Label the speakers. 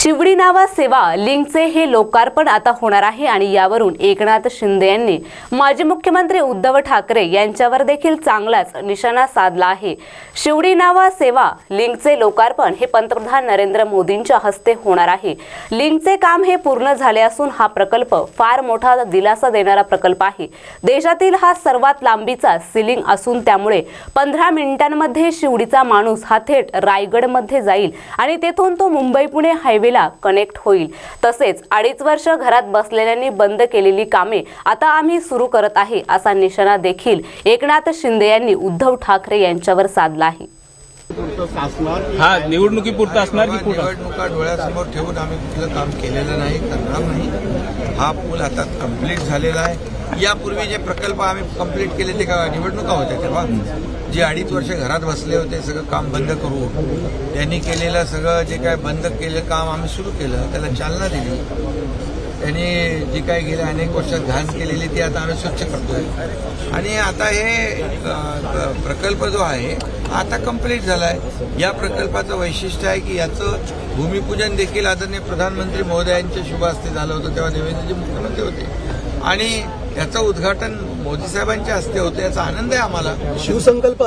Speaker 1: शिवडी नावा सेवा लिंकचे हे लोकार्पण आता होणार आहे आणि यावरून एकनाथ शिंदे यांनी माजी मुख्यमंत्री उद्धव ठाकरे यांच्यावर देखील चांगलाच निशाणा साधला आहे. शिवडी नावा सेवा लिंकचे लोकार्पण हे पंतप्रधान नरेंद्र मोदींच्या हस्ते होणार आहे. लिंकचे काम हे पूर्ण झाले असून हा प्रकल्प फार मोठा दिलासा देणारा प्रकल्प आहे. देशातील हा सर्वात लांबीचा सिलिंग असून त्यामुळे पंधरा मिनिटांमध्ये शिवडीचा माणूस हा थेट रायगडमध्ये जाईल आणि तेथून तो मुंबई पुणे हायवे हायवेला कनेक्ट होईल. तसेच अडीच वर्ष घरात बसलेल्यांनी बंद केलेली कामे आता आम्ही सुरू करत आहे असा निशाणा देखील एकनाथ शिंदे यांनी उद्धव ठाकरे यांच्यावर साधला आहे.
Speaker 2: हा निवडणुकीपुरतं असणार की कुठं?
Speaker 3: निवडणुका डोळ्यासमोर ठेवून आम्ही कुठलं काम केलेलं नाही करणार नाही. हा पूल आता कंप्लीट झालेला आहे. यापूर्वी जे प्रकल्प आम्ही कंप्लीट केले ते का निवडणुका होत्या तेव्हा? जे अडीच वर्ष घरात बसले होते सगळं काम बंद करू त्यांनी केलेलं सगळं जे काय बंद केलेलं काम आम्ही सुरू केलं त्याला चालना दिली. त्यांनी जी काय गेल्या अनेक वर्षात घाण केलेली ती आता आम्ही स्वच्छ करतोय. आणि आता हे प्रकल्प जो आहे आता कंप्लीट झाला आहे या प्रकल्पाचं वैशिष्ट्य आहे की याचं भूमिपूजन देखील आदरणीय प्रधानमंत्री महोदयांच्या शुभ हस्ते झालं होतं तेव्हा देवेंद्रजी मुख्यमंत्री होते. आणि याचं उद्घाटन मोदी साहेबांच्या हस्ते होतं याचा आनंद आहे आम्हाला.
Speaker 4: शिवसंकल्प